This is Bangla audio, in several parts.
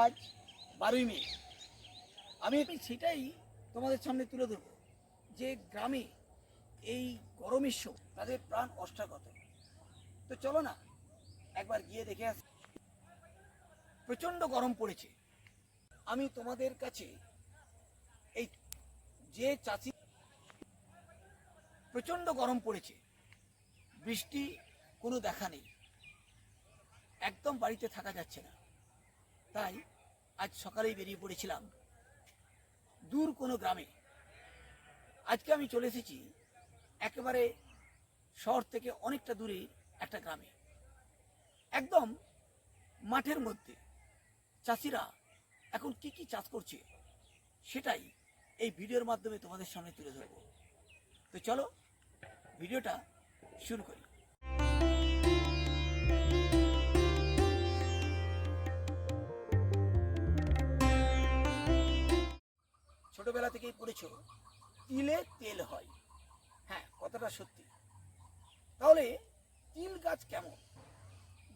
আজ বারোই মে। আমি সেটাই তোমাদের সামনে তুলে ধরবো যে গ্রামে এই গরমের সময় তাদের প্রাণ অষ্টাগত। তো চলো না, একবার গিয়ে দেখে আস। প্রচণ্ড গরম পড়েছে। আমি তোমাদের কাছে এই যে চাষি প্রচণ্ড গরম পড়েছে, বৃষ্টি কোনো দেখা নেই। একদম বাড়িতে থাকা যাচ্ছে না। তাই আজ সকালেই বেরিয়ে পড়েছিলাম। দূর কোনো গ্রামে। আজকে আমি চলে এসেছি একেবারে শহর থেকে অনেকটা দূরে একটা গ্রামে। একদম মাঠের মধ্যে। চাষিরা এখন কি কি চাষ করছে সেটাই এই ভিডিওর মাধ্যমে তোমাদের সামনে তুলে ধরবো। তো চলো ভিডিওটা শুরু করি। ছোটবেলা থেকেই পড়েছো? তিলে তেল হয়। হ্যাঁ কথাটা সত্যি। তাহলে তিল গাছ কেমন?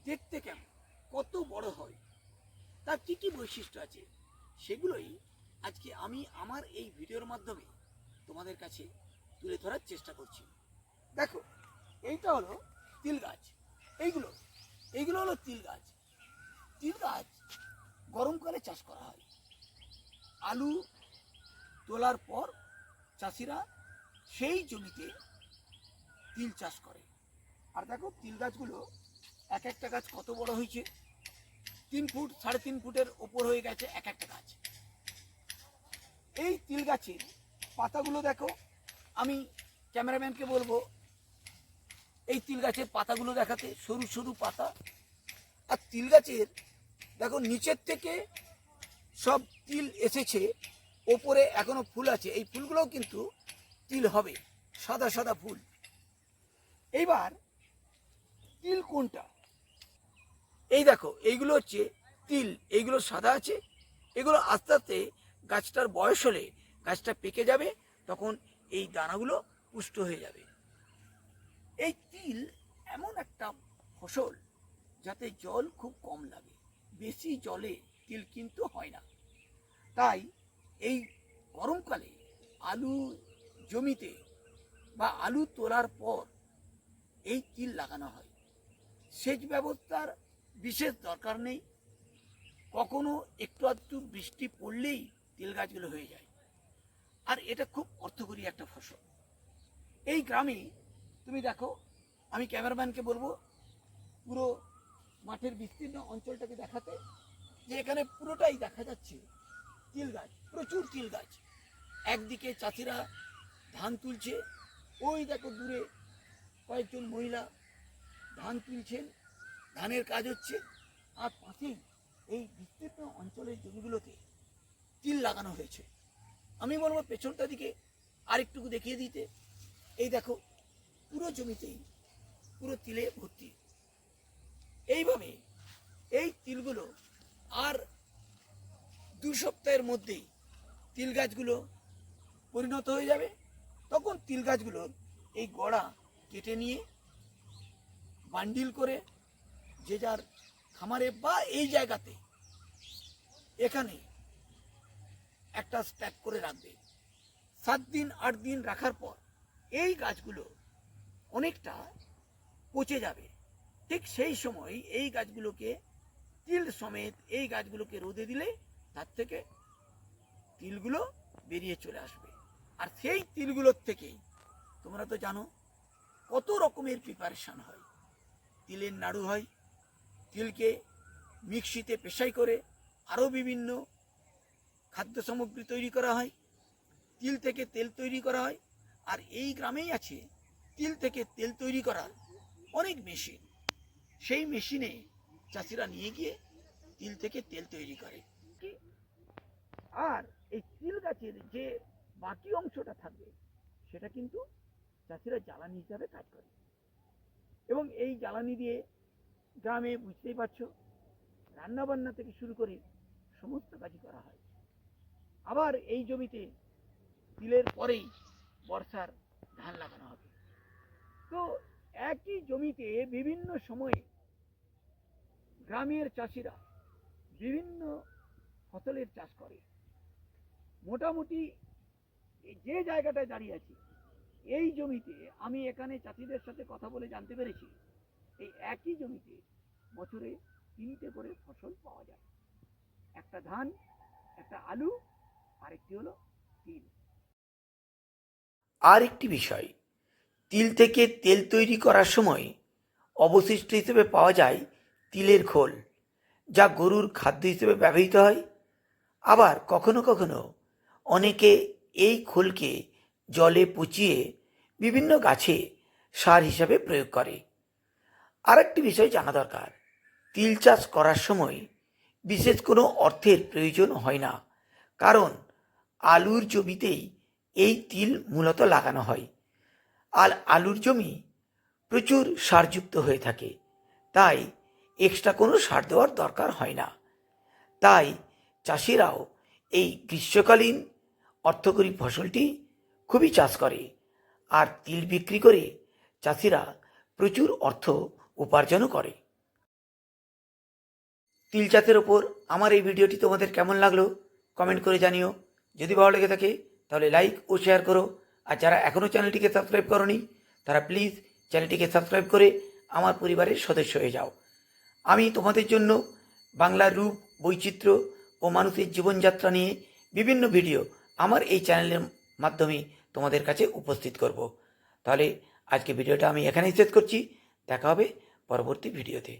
দেখতে কেমন? কত বড় হয়? তার কি কি বৈশিষ্ট্য আছে? সেগুলোই আজকে আমি আমার এই ভিডিওর মাধ্যমে তোমাদের কাছে তুলে ধরার চেষ্টা করছি। দেখো, এইটা হলো তিল গাছ। এইগুলো এইগুলো হলো তিল গাছ। তিল গাছ গরমকালে চাষ করা হয়। আলু তোলার পর চাষিরা সেই জমিতে তিল চাষ করে। আর দেখো, তিল গাছগুলো এক একটা গাছ কত বড় হয়েছে? তিন ফুট, সাড়ে তিন ফুটের ওপর হয়ে গেছে এক একটা গাছ। এই তিল গাছের পাতাগুলো দেখো, আমি ক্যামেরাম্যানকে বলব, এই তিল গাছের পাতাগুলো দেখাতে, সরু সরু পাতা। আর তিল গাছের, দেখো, নিচের থেকে সব তিল এসেছে ওপরে এখনও ফুল আছে। এই ফুলগুলোও কিন্তু তিল হবে, সাদা সাদা ফুল। এইবার তিল কোনটা? এই দেখো, এইগুলো হচ্ছে তিল, এইগুলো সাদা আছে, এগুলো আস্তে আস্তে গাছটার বয়স হলে গাছটা পেকে যাবে, তখন এই দানাগুলো পুষ্ট হয়ে যাবে। এই তিল এমন একটা ফসল যাতে জল খুব কম লাগে, বেশি জলে তিল কিন্তু হয় না। তাই এই গরমকালে আলু জমিতে বা আলু তোলার পর এই তিল লাগানো হয়। সেচ ব্যবস্থার বিশেষ দরকার নেই। কখনো একটু আধটু বৃষ্টি পড়লেই তিল গাছগুলো হয়ে যায়। আর এটা খুব অর্থকরী একটা ফসল। এই গ্রামে তুমি দেখো, আমি ক্যামেরাম্যানকে বলব, পুরো মাঠের বিস্তীর্ণ অঞ্চলটাকে দেখাতে যে এখানে পুরোটাই দেখা যাচ্ছে। তিল গাছ, প্রচুর তিল গাছ। একদিকে চাষিরা ধান তুলছে, ওই দেখো দূরে কয়েকজন মহিলা ধান তুলছেন, ধানের কাজ হচ্ছে। আর পাশেই এই বিস্তীর্ণ অঞ্চলের জমিগুলোতে তিল লাগানো হয়েছে। আমি বলব পেছনটা দিকে আরেকটুকু দেখিয়ে দিতে। এই দেখো, পুরো জমিতেই পুরো তিলে ভর্তি। এইভাবে এই তিলগুলো আর দু সপ্তাহের মধ্যেই তিল গাছগুলো পরিণত হয়ে যাবে। তখন তিল গাছগুলোর এই গড়া কেটে নিয়ে বান্ডিল করে যে যার খামারে বা এই জায়গাতে এখানে একটা স্ট্যাক করে রাখবে। সাত দিন, আট দিন রাখার পর এই গাছগুলো অনেকটা পচে যাবে। ঠিক সেই সময় এই গাছগুলোকে তিল সমেত এই গাছগুলোকে রোদে দিলে তার থেকে তিলগুলো বেরিয়ে চলে আসবে। আর সেই তিলগুলোর থেকেই তোমরা তো জানো কত রকমের প্রিপারেশান হয়। তিলের নাড়ু হয়, তিলকে মিক্সিতে পেশাই করে আরও বিভিন্ন খাদ্য সামগ্রী তৈরি করা হয়, তিল থেকে তেল তৈরি করা হয়, আর এই গ্রামেই আছে তিল থেকে তেল তৈরি করার অনেক মেশিন সেই মেশিনে চাষিরা নিয়ে গিয়ে তিল থেকে তেল তৈরি করে। আর এই তিল গাছের যে বাকি অংশটা থাকবে, সেটা কিন্তু চাষিরা জ্বালানি হিসাবে কাজ করে। এবং এই জ্বালানি দিয়ে গ্রামে বুঝতেই পারছ, রান্নাবান্না থেকে শুরু করে সমস্ত কাজই করা হয়। আবার এই জমিতে তিলের পরেই বর্ষার ধান লাগানো হবে। তো একই জমিতে বিভিন্ন সময়ে গ্রামের চাষিরা বিভিন্ন ফসলের চাষ করে। মোটামুটি যে জায়গাটায় দাঁড়িয়ে আছি, এই জমিতে আমি এখানে চাষিদের সাথে কথা বলে জানতে পেরেছি, এই একই জমিতে বছরে তিনটে করে ফসল পাওয়া যায়। একটা ধান, একটা আলু, আরেকটি হলো তিল। আর একটি বিষয়, তিল থেকে তেল তৈরি করার সময় অবশিষ্ট হিসেবে পাওয়া যায় তিলের খোল, যা গরুর খাদ্য হিসেবে ব্যবহৃত হয়। আবার কখনো কখনো অনেকে এই খোলকে জলে পচিয়ে বিভিন্ন গাছে সার হিসাবে প্রয়োগ করে। আর একটি বিষয় জানা দরকার। তিল চাষ করার সময় বিশেষ কোনো অর্থের প্রয়োজন হয় না, কারণ আলুর জমিতেই এই তিল মূলত লাগানো হয়। আর আলুর জমি প্রচুর সারযুক্ত হয়ে থাকে, তাই এক্সট্রা কোনো সার দেওয়ার দরকার হয় না। তাই চাষিরাও এই গ্রীষ্মকালীন অর্থকরী ফসলটি খুবই চাষ করে। আর তিল বিক্রি করে চাষিরা প্রচুর অর্থ উপার্জনও করে। তিল চাষের ওপর আমার এই ভিডিওটি তোমাদের কেমন লাগল কমেন্ট করে জানিও। যদি ভালো লেগে থাকে তাহলে লাইক ও শেয়ার করো। আর যারা এখনও চ্যানেলটিকে সাবস্ক্রাইব করনি, তারা প্লিজ চ্যানেলটিকে সাবস্ক্রাইব করে আমার পরিবারের সদস্য হয়ে যাও। আমি তোমাদের জন্য বাংলার রূপ, বৈচিত্র্য ও মানুষের জীবনযাত্রা নিয়ে বিভিন্ন ভিডিও আমার এই চ্যানেলের মাধ্যমে তোমাদের কাছে উপস্থিত করব। তাহলে আজকে ভিডিওটা আমি এখানেই শেষ করছি। দেখা হবে পরবর্তী ভিডিওতে।